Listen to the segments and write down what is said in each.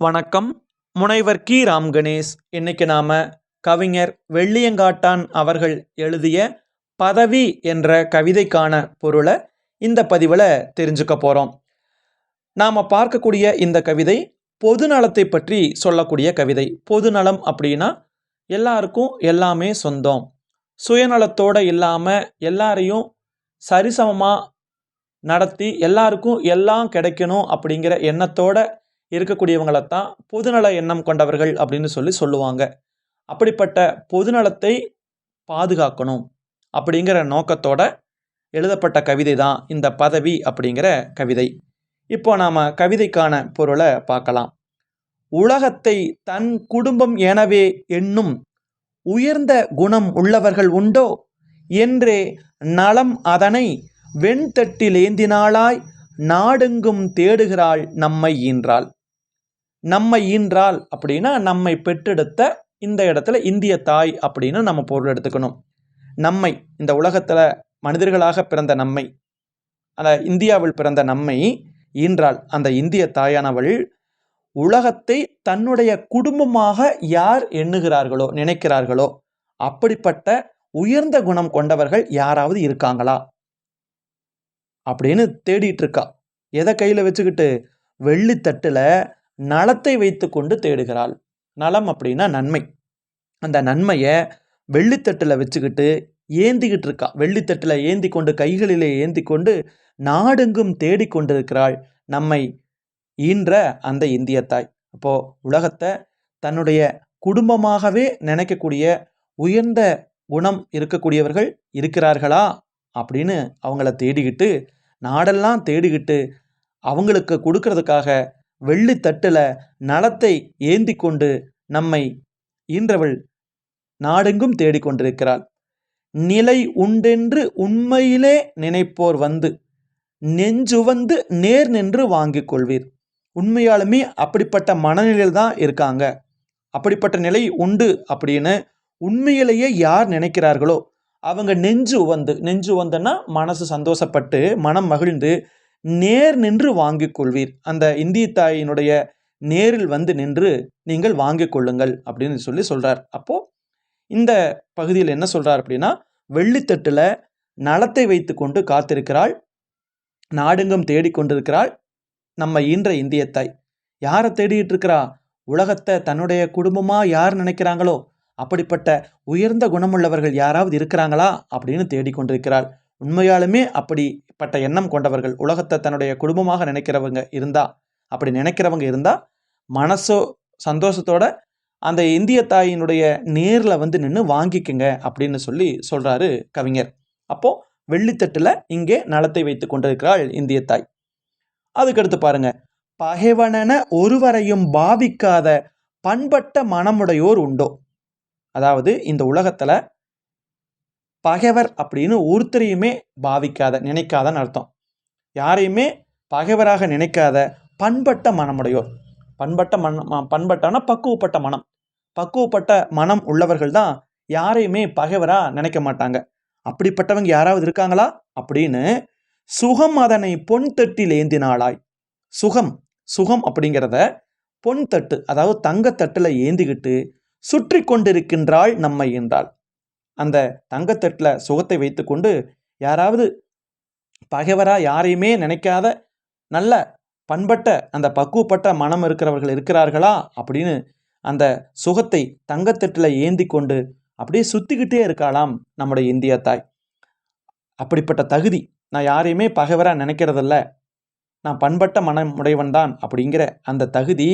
வணக்கம். முனைவர் கி. ராம் கணேஷ். இன்னைக்கு நாம கவிஞர் வெள்ளியங்காட்டான் அவர்கள் எழுதிய பதவி என்ற கவிதைக்கான பொருளை இந்த பதிவில் தெரிஞ்சுக்க போகிறோம் நாம் பார்க்கக்கூடிய இந்த கவிதை பொதுநலத்தை பற்றி சொல்லக்கூடிய கவிதை. பொதுநலம் அப்படின்னா எல்லாருக்கும் எல்லாமே சொந்தம். சுயநலத்தோடு இல்லாமல் எல்லாரையும் சரிசமமாக நடத்தி எல்லாருக்கும் எல்லாம் கிடைக்கணும் அப்படிங்கிற எண்ணத்தோட இருக்கக்கூடியவங்களைத்தான் பொதுநல எண்ணம் கொண்டவர்கள் அப்படின்னு சொல்லி சொல்லுவாங்க. அப்படிப்பட்ட பொதுநலத்தை பாதுகாக்கணும் அப்படிங்கிற நோக்கத்தோட எழுதப்பட்ட கவிதை தான் இந்த பதவி அப்படிங்கிற கவிதை. இப்போ நாம் கவிதைக்கான பொருளை பார்க்கலாம். உலகத்தை தன் குடும்பம் எனவே எண்ணும் உயர்ந்த குணம் உள்ளவர்கள் உண்டோ? என்றே நலம் அதனை வெண்தட்டிலேந்தினாளாய் நாடெங்கும் தேடுகிறாள் நம்மை ஈன்றாள். நம்மை ஈன்றால் அப்படின்னா நம்மை பெற்றெடுத்த இந்த இடத்துல இந்திய தாய் அப்படின்னு நம்ம பொருள் எடுத்துக்கணும். நம்மை இந்த உலகத்தில் மனிதர்களாக பிறந்த நம்மை அந்த இந்தியாவில் பிறந்த நம்மை ஈன்றால் அந்த இந்திய தாயானவள் உலகத்தை தன்னுடைய குடும்பமாக யார் எண்ணுகிறார்களோ நினைக்கிறார்களோ அப்படிப்பட்ட உயர்ந்த குணம் கொண்டவர்கள் யாராவது இருக்காங்களா? அப்படின்னு தேடிட்டு இருக்கா. எதை கையில் வச்சுக்கிட்டு வெள்ளித்தட்டில் நலத்தை வைத்து கொண்டு தேடுகிறாள். நலம் அப்படின்னா நன்மை. அந்த நன்மையை வெள்ளித்தட்டில் வச்சுக்கிட்டு ஏந்திக்கிட்டு இருக்கா. வெள்ளித்தட்டில் ஏந்தி கொண்டு கைகளிலே ஏந்தி கொண்டு நாடெங்கும் தேடிக்கொண்டிருக்கிறாள் நம்மை ஈன்ற அந்த இந்திய தாய் அப்போது உலகத்தை தன்னுடைய குடும்பமாகவே நினைக்கக்கூடிய உயர்ந்த குணம் இருக்கக்கூடியவர்கள் இருக்கிறார்களா? அப்படின்னு அவங்கள தேடிக்கிட்டு நாடெல்லாம் தேடிக்கிட்டு அவங்களுக்கு கொடுக்கறதுக்காக வெள்ளித்தட்டில் நலத்தை ஏந்தி கொண்டு நம்மை ஈன்றவள் நாடெங்கும் தேடிக்கொண்டிருக்கிறாள். நிலை உண்டென்று உண்மையிலே நினைப்போர் வந்து நெஞ்சுவந்து நேர் நின்று வாங்கிக் கொள்வீர். உண்மையாலுமே அப்படிப்பட்ட மனநிலையில் தான் இருக்காங்க. அப்படிப்பட்ட நிலை உண்டு அப்படின்னு உண்மையிலேயே யார் நினைக்கிறார்களோ அவங்க நெஞ்சு வந்து நெஞ்சு வந்தன்னா மனசு சந்தோஷப்பட்டு மனம் மகிழ்ந்து நேர் நின்று வாங்கிக் கொள்வீர். அந்த இந்திய தாயினுடைய நேரில் வந்து நின்று நீங்கள் வாங்கிக் கொள்ளுங்கள் அப்படின்னு சொல்லி சொல்றார். அப்போ இந்த பகுதியில் என்ன சொல்றார் அப்படின்னா வெள்ளித்தட்டுல நலத்தை வைத்து கொண்டு காத்திருக்கிறாள். நாடெங்கும் தேடிக்கொண்டிருக்கிறாள் நம்ம ஈன்ற இந்திய தாய். யாரை தேடிட்டு இருக்கிறா? உலகத்தை தன்னுடைய குடும்பமா யார் நினைக்கிறாங்களோ? அப்படிப்பட்ட உயர்ந்த குணமுள்ளவர்கள் யாராவது இருக்கிறாங்களா? அப்படின்னு தேடிக்கொண்டிருக்கிறாள் உண்மையாலுமே அப்படிப்பட்ட எண்ணம் கொண்டவர்கள் உலகத்தை தன்னுடைய குடும்பமாக நினைக்கிறவங்க இருந்தா அப்படி நினைக்கிறவங்க இருந்தா மனசோ சந்தோஷத்தோட அந்த இந்திய தாயினுடைய நேரில் வந்து நின்று வாங்கிக்கங்க அப்படின்னு சொல்லி சொல்கிறாரு கவிஞர். அப்போது வெள்ளித்தட்டில் இங்கே நலத்தை வைத்து கொண்டிருக்கிறாள் இந்திய தாய். அதுக்கடுத்து பாருங்க. பகைவனென ஒருவரையும் பாவிக்காத பண்பட்ட மனமுடையோர் உண்டோ? அதாவது இந்த உலகத்தில் பகைவர் அப்படின்னு ஒருத்தரையுமே பாவிக்காத நினைக்காதன்னு அர்த்தம். யாரையுமே பகைவராக நினைக்காத பண்பட்ட மனமுடையோர். பண்பட்ட மனம் பண்பட்டான பக்குவப்பட்ட மனம். பக்குவப்பட்ட மனம் உள்ளவர்கள் தான் யாரையுமே பகைவராக நினைக்க மாட்டாங்க. அப்படிப்பட்டவங்க யாராவது இருக்காங்களா? அப்படின்னு சுகம் அதனை பொன் தட்டில் ஏந்தினாளாய். சுகம் சுகம் அப்படிங்கிறத பொன் தட்டு அதாவது தங்கத்தட்டில் ஏந்திக்கிட்டு சுற்றி கொண்டிருக்கின்றாள் நம்மை என்றாள். அந்த தங்கத்தட்டில் சுகத்தை வைத்துக்கொண்டு யாராவது பகைவரா யாரையுமே நினைக்காத நல்ல பண்பட்ட அந்த பக்குவப்பட்ட மனம் இருக்கிறவர்கள் இருக்கிறார்களா அப்படின்னு அந்த சுகத்தை தங்கத்தட்டில் ஏந்தி கொண்டு அப்படியே சுற்றிக்கிட்டே இருக்காளாம் நம்முடைய இந்திய தாய். அப்படிப்பட்ட தகுதி நான் யாரையுமே பகைவராக நினைக்கிறதில்ல. நான் பண்பட்ட மனமுடையவன் தான் அப்படிங்கிற அந்த தகுதி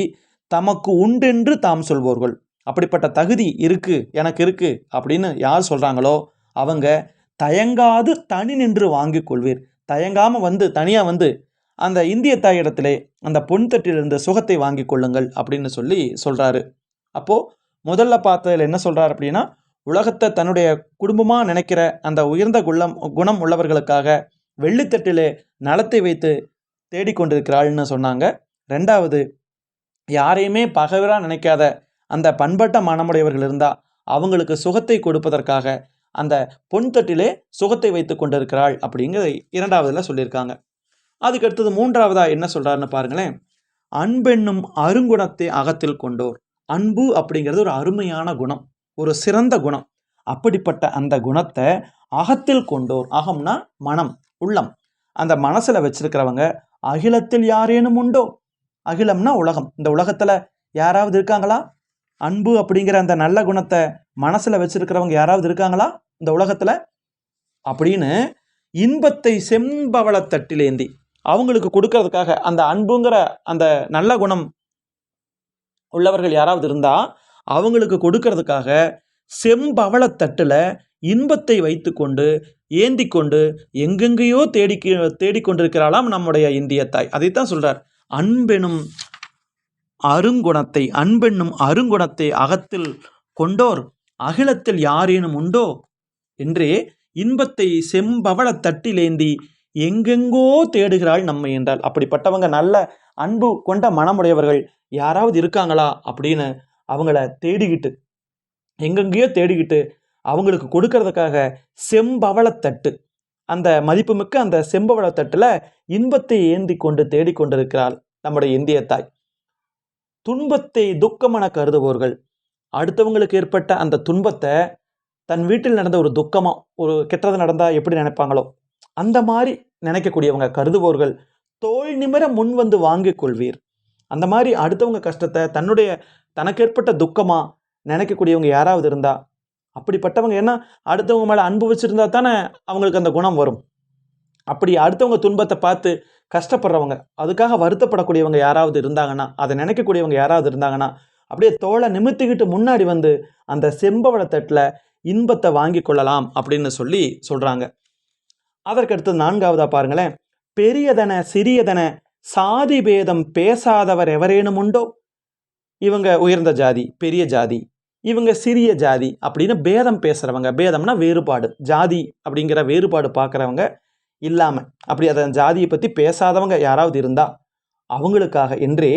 தமக்கு உண்டென்று தாம் சொல்வோர்கள். அப்படிப்பட்ட தகுதி இருக்குது எனக்கு இருக்குது அப்படின்னு யார் சொல்கிறாங்களோ அவங்க தயங்காது தனி நின்று வாங்கி கொள்வீர். தயங்காமல் வந்து தனியாக வந்து அந்த இந்திய தாயிடத்திலே அந்த பொன் தட்டிலிருந்த சுகத்தை வாங்கி கொள்ளுங்கள் அப்படின்னு சொல்லி சொல்கிறாரு அப்போ முதல்ல பார்த்ததில் என்ன சொல்கிறார் அப்படின்னா உலகத்தை தன்னுடைய குடும்பமாக நினைக்கிற அந்த உயர்ந்த குள்ளம் குணம் உள்ளவர்களுக்காக வெள்ளித்தட்டிலே நலத்தை வைத்து தேடிக்கொண்டிருக்கிறாள்னு சொன்னாங்க. ரெண்டாவது யாரையுமே பகைவராக நினைக்காத அந்த பண்பட்ட மனமுடையவர்கள் இருந்தால் அவங்களுக்கு சுகத்தை கொடுப்பதற்காக அந்த பொன் தட்டிலே சுகத்தை வைத்து கொண்டிருக்கிறாள் அப்படிங்கிறத இரண்டாவதுல சொல்லியிருக்காங்க. அதுக்கு அடுத்தது மூன்றாவதா என்ன சொல்கிறாருன்னு பாருங்களேன். அன்பென்னும் அருங்குணத்தை அகத்தில் கொண்டோர். அன்பு அப்படிங்கிறது ஒரு அருமையான குணம் ஒரு சிறந்த குணம். அப்படிப்பட்ட அந்த குணத்தை அகத்தில் கொண்டோர். அகம்னா மனம் உள்ளம். அந்த மனசில் வச்சிருக்கிறவங்க அகிலத்தில் யாரேனும் உண்டோ? அகிலம்னா உலகம். இந்த உலகத்தில் யாராவது இருக்காங்களா? அன்பு அப்படிங்கிற அந்த நல்ல குணத்தை மனசில் வச்சிருக்கிறவங்க யாராவது இருக்காங்களா இந்த உலகத்தில்? அப்படின்னு இன்பத்தை செம்பவள தட்டிலேந்தி அவங்களுக்கு கொடுக்கறதுக்காக அந்த அன்புங்கிற அந்த நல்ல குணம் உள்ளவர்கள் யாராவது இருந்தால் அவங்களுக்கு கொடுக்கறதுக்காக செம்பவள தட்டுல இன்பத்தை வைத்துக்கொண்டு ஏந்தி கொண்டு எங்கெங்கேயோ தேடி தேடிக்கொண்டிருக்கிறாளாம் நம்முடைய இந்திய தாய். அதைத்தான் சொல்கிறார் அன்பெனும் அருங்குணத்தை அன்பென்னும் அருங்குணத்தை அகத்தில் கொண்டோர் அகிலத்தில் யாரேனும் உண்டோ? என்றே இன்பத்தை செம்பவள தட்டிலேந்தி எங்கெங்கோ தேடுகிறாள் நம்மை என்றால் அப்படிப்பட்டவங்க நல்ல அன்பு கொண்ட மனமுடையவர்கள் யாராவது இருக்காங்களா? அப்படின்னு அவங்கள தேடிக்கிட்டு எங்கெங்கேயோ தேடிக்கிட்டு அவங்களுக்கு கொடுக்கறதுக்காக செம்பவளத்தட்டு அந்த மதிப்புமிக்க அந்த செம்பவளத்தட்டில் இன்பத்தை ஏந்தி கொண்டு தேடிக்கொண்டிருக்கிறாள் நம்முடைய இந்திய தாய். துன்பத்தை துக்கமென கருதுபவர்கள். அடுத்தவங்களுக்கு ஏற்பட்ட அந்த துன்பத்தை தன் வீட்டில் நடந்த ஒரு துக்கமாக ஒரு கெட்டது நடந்தால் எப்படி நினைப்பாங்களோ அந்த மாதிரி நினைக்கக்கூடியவங்க கருதுபவர்கள் தோல் நிமிர முன் வந்து வாங்கிக் கொள்வீர். அந்த மாதிரி அடுத்தவங்க கஷ்டத்தை தன்னுடைய தனக்கு ஏற்பட்ட துக்கமாக நினைக்கக்கூடியவங்க யாராவது இருந்தால் அப்படிப்பட்டவங்க ஏன்னா அடுத்தவங்க மேலே அன்பு வச்சிருந்தா தானே அவங்களுக்கு அந்த குணம் வரும். அப்படி அடுத்தவங்க துன்பத்தை பார்த்து கஷ்டப்படுறவங்க அதுக்காக வருத்தப்படக்கூடியவங்க யாராவது இருந்தாங்கன்னா அதை நினைக்கக்கூடியவங்க யாராவது இருந்தாங்கன்னா அப்படியே தோலை நிமித்திக்கிட்டு முன்னாடி வந்து அந்த செம்பவளத்தட்டில் இன்பத்தை வாங்கி கொள்ளலாம் அப்படின்னு சொல்லி சொல்கிறாங்க அதற்கடுத்து நான்காவதா பாருங்களேன். பெரியதன சிறியதன சாதி பேதம் பேசாதவர் எவரேனும் உண்டோ? இவங்க உயர்ந்த ஜாதி பெரிய ஜாதி இவங்க சிறிய ஜாதி அப்படின்னு பேதம் பேசுகிறவங்க பேதம்னா வேறுபாடு ஜாதி அப்படிங்கிற வேறுபாடு பார்க்குறவங்க இல்லாமல் அப்படி அதன் ஜாதியை பற்றி பேசாதவங்க யாராவது இருந்தால் அவங்களுக்காக என்றே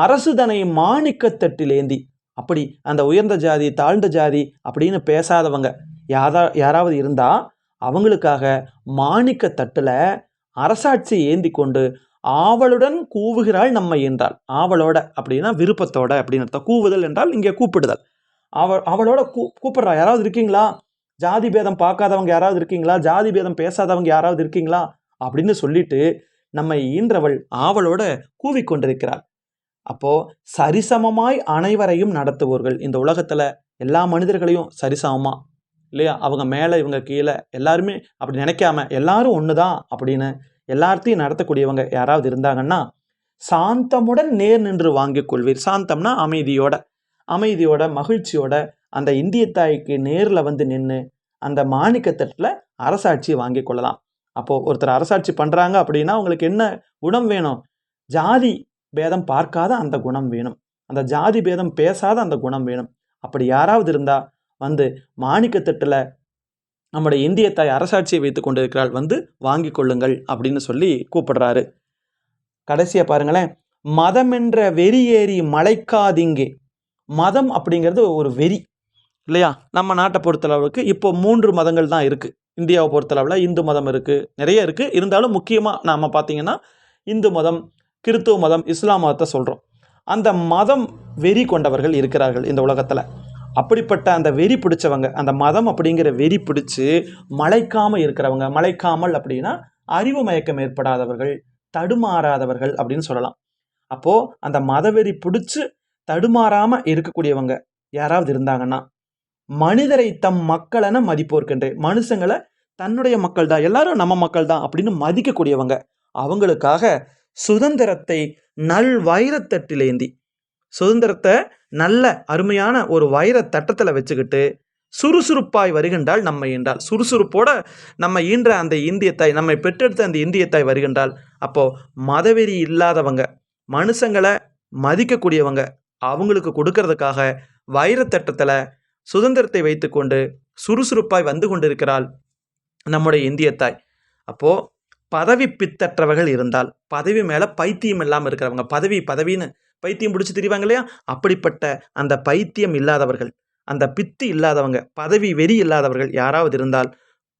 அரசுதனை மாணிக்கத்தட்டிலேந்தி அப்படி அந்த உயர்ந்த ஜாதி தாழ்ந்த ஜாதி அப்படின்னு பேசாதவங்க யாரா யாராவது இருந்தால் அவங்களுக்காக மாணிக்க தட்டில் அரசாட்சி ஏந்தி கொண்டு ஆவலுடன் கூவுகிறாள் நம்மை என்றால். ஆவலோட அப்படின்னா விருப்பத்தோட அப்படின்னு அர்த்தம். கூவுதல் என்றால் இங்கே கூப்பிடுதல். அவ அவளோட கூ கூப்பிடுறா. யாராவது இருக்கீங்களா? ஜாதி பேதம் பார்க்காதவங்க யாராவது இருக்கீங்களா? ஜாதி பேதம் பேசாதவங்க யாராவது இருக்கீங்களா? அப்படின்னு சொல்லிட்டு நம்மை ஈன்றவள் ஆவலோட கூவிக்கொண்டிருக்கிறாள். அப்போ சரிசமமாய் அனைவரையும் நடத்துவோர்கள். இந்த உலகத்துல எல்லா மனிதர்களையும் சரிசமமா? இல்லையா? அவங்க மேலே இவங்க கீழே எல்லாருமே அப்படி நினைக்காம எல்லாரும் ஒன்று தான் அப்படின்னு எல்லாத்தையும் நடத்தக்கூடியவங்க யாராவது இருந்தாங்கன்னா சாந்தமுடன் நேர் நின்று வாங்கிக் கொள்வீர். சாந்தம்னா அமைதியோட அமைதியோட மகிழ்ச்சியோட அந்த இந்திய தாய்க்கு நேரில் வந்து நின்று அந்த மாணிக்கத்தட்டில் அரசாட்சியை வாங்கி கொள்ளலாம். அப்போது ஒருத்தர் அரசாட்சி பண்ணுறாங்க அப்படின்னா அவங்களுக்கு என்ன குணம் வேணும்? ஜாதி பேதம் பார்க்காத அந்த குணம் வேணும். அந்த ஜாதி பேதம் பேசாத அந்த குணம் வேணும். அப்படி யாராவது இருந்தால் வந்து மாணிக்கத்தட்டில் நம்முடைய இந்திய தாய் அரசாட்சியை வைத்து கொண்டிருக்கிறாள் வந்து வாங்கி கொள்ளுங்கள் அப்படின்னு சொல்லி கூப்பிடுறாரு. கடைசியாக பாருங்களேன். மதம் என்ற வெறியேறி மலைக்காதிங்கே. மதம் அப்படிங்கிறது ஒரு வெறி. இல்லையா? நம்ம நாட்டை பொறுத்தளவுக்கு இப்போ மூன்று மதங்கள் தான் இருக்குது இந்தியாவை பொறுத்தளவில் இந்து மதம் இருக்குது நிறைய இருக்குது இருந்தாலும் முக்கியமாக நாம் பார்த்தீங்கன்னா இந்து மதம் கிறித்துவ மதம் இஸ்லாம் மதத்தை சொல்கிறோம் அந்த மதம் வெறி கொண்டவர்கள் இருக்கிறார்கள் இந்த உலகத்தில். அப்படிப்பட்ட அந்த வெறி பிடிச்சவங்க அந்த மதம் அப்படிங்கிற வெறி பிடிச்சு மலைக்காமல் இருக்கிறவங்க மலைக்காமல் அப்படின்னா அறிவு மயக்கம் ஏற்படாதவர்கள் தடுமாறாதவர்கள் அப்படின்னு சொல்லலாம். அப்போது அந்த மதவெறி பிடிச்சி தடுமாறாமல் இருக்கக்கூடியவங்க யாராவது இருந்தாங்கன்னா மனிதரை தம் மக்களென மதிப்போர்க்கின்றே மனுஷங்களை தன்னுடைய மக்கள் தான் எல்லாரும் நம்ம மக்கள் தான் அப்படின்னு மதிக்கக்கூடியவங்க. அவங்களுக்காக சுதந்திரத்தை நல் வைரத்தட்டிலேந்தி சுதந்திரத்தை நல்ல அருமையான ஒரு வைர தட்டத்தில் வச்சுக்கிட்டு சுறுசுறுப்பாய் வருகின்றால் நம்மை என்றால் சுறுசுறுப்போட நம்ம ஈன்ற அந்த இந்திய தாய் நம்மை பெற்றெடுத்த அந்த இந்திய தாய் வருகின்றால் அப்போது மதவெறி இல்லாதவங்க மனுஷங்களை மதிக்கக்கூடியவங்க அவங்களுக்கு கொடுக்கறதுக்காக வைரத்தட்டத்தில் சுதந்திரத்தை வைத்துக்கொண்டு சுறுசுறுப்பாய் வந்து கொண்டிருக்கிறாள் நம்முடைய இந்திய தாய். அப்போது பதவி பித்தற்றவர்கள் இருந்தால் பதவி மேலே பைத்தியம் இல்லாமல் இருக்கிறவங்க பதவி பதவின்னு பைத்தியம் பிடிச்சி தெரிவாங்க இல்லையா? அப்படிப்பட்ட அந்த பைத்தியம் இல்லாதவர்கள் அந்த பித்து இல்லாதவங்க பதவி வெறி இல்லாதவர்கள் யாராவது இருந்தால்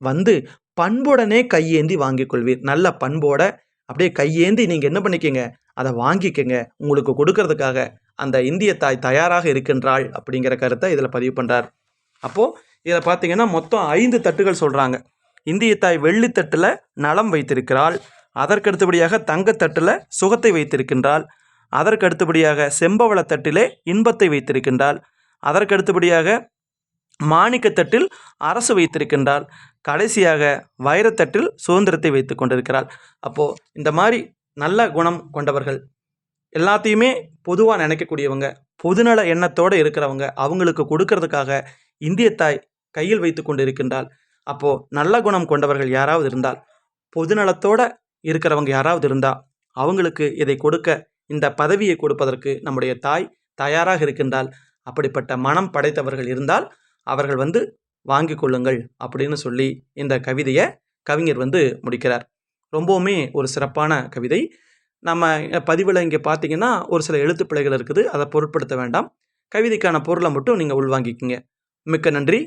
வந்து பண்புடனே கையேந்தி வாங்கிக் கொள்வீர். நல்ல பண்போட அப்படியே கையேந்தி நீங்கள் என்ன பண்ணிக்கங்க? அதை வாங்கிக்கங்க. உங்களுக்கு கொடுக்கறதுக்காக அந்த இந்திய தாய் தயாராக இருக்கின்றாள் அப்படிங்கிற கருத்தை இதில் பதிவு பண்ணுறார் அப்போது இதில் பார்த்தீங்கன்னா மொத்தம் ஐந்து தட்டுகள் சொல்கிறாங்க இந்திய தாய் வெள்ளித்தட்டில் நலம் வைத்திருக்கிறாள். அதற்கு அடுத்தபடியாக தங்கத்தட்டில் சுகத்தை வைத்திருக்கின்றாள். அதற்கு அடுத்தபடியாக செம்பவளத் தட்டிலே இன்பத்தை வைத்திருக்கின்றாள். அதற்கடுத்தபடியாக மாணிக்கத்தட்டில் அரசு வைத்திருக்கின்றாள். கடைசியாக வைரத்தட்டில் சுதந்திரத்தை வைத்து கொண்டிருக்கிறாள். அப்போது இந்த மாதிரி நல்ல குணம் கொண்டவர்கள் எல்லாத்தையுமே பொதுவாக நினைக்கக்கூடியவங்க பொதுநல எண்ணத்தோடு இருக்கிறவங்க அவங்களுக்கு கொடுக்கறதுக்காக இந்திய தாய் கையில் வைத்து கொண்டு இருக்கின்றாள் அப்போது நல்ல குணம் கொண்டவர்கள் யாராவது இருந்தால் பொதுநலத்தோட இருக்கிறவங்க யாராவது இருந்தால் அவங்களுக்கு இதை கொடுக்க இந்த பதவியை கொடுப்பதற்கு நம்முடைய தாய் தயாராக இருக்கின்றால் அப்படிப்பட்ட மனம் படைத்தவர்கள் இருந்தால் அவர்கள் வந்து வாங்கி கொள்ளுங்கள் அப்படின்னு சொல்லி இந்த கவிதையை கவிஞர் வந்து முடிக்கிறார். ரொம்பவுமே ஒரு சிறப்பான கவிதை. நம்ம பதிவில் இங்கே பார்த்தீங்கன்னா ஒரு சில எழுத்துப்பிழைகள் இருக்குது. அதை பொருட்படுத்த வேண்டாம். கவிதைக்கான பொருளை மட்டும் நீங்கள் உள்வாங்கிக்கிங்க. மிக்க நன்றி.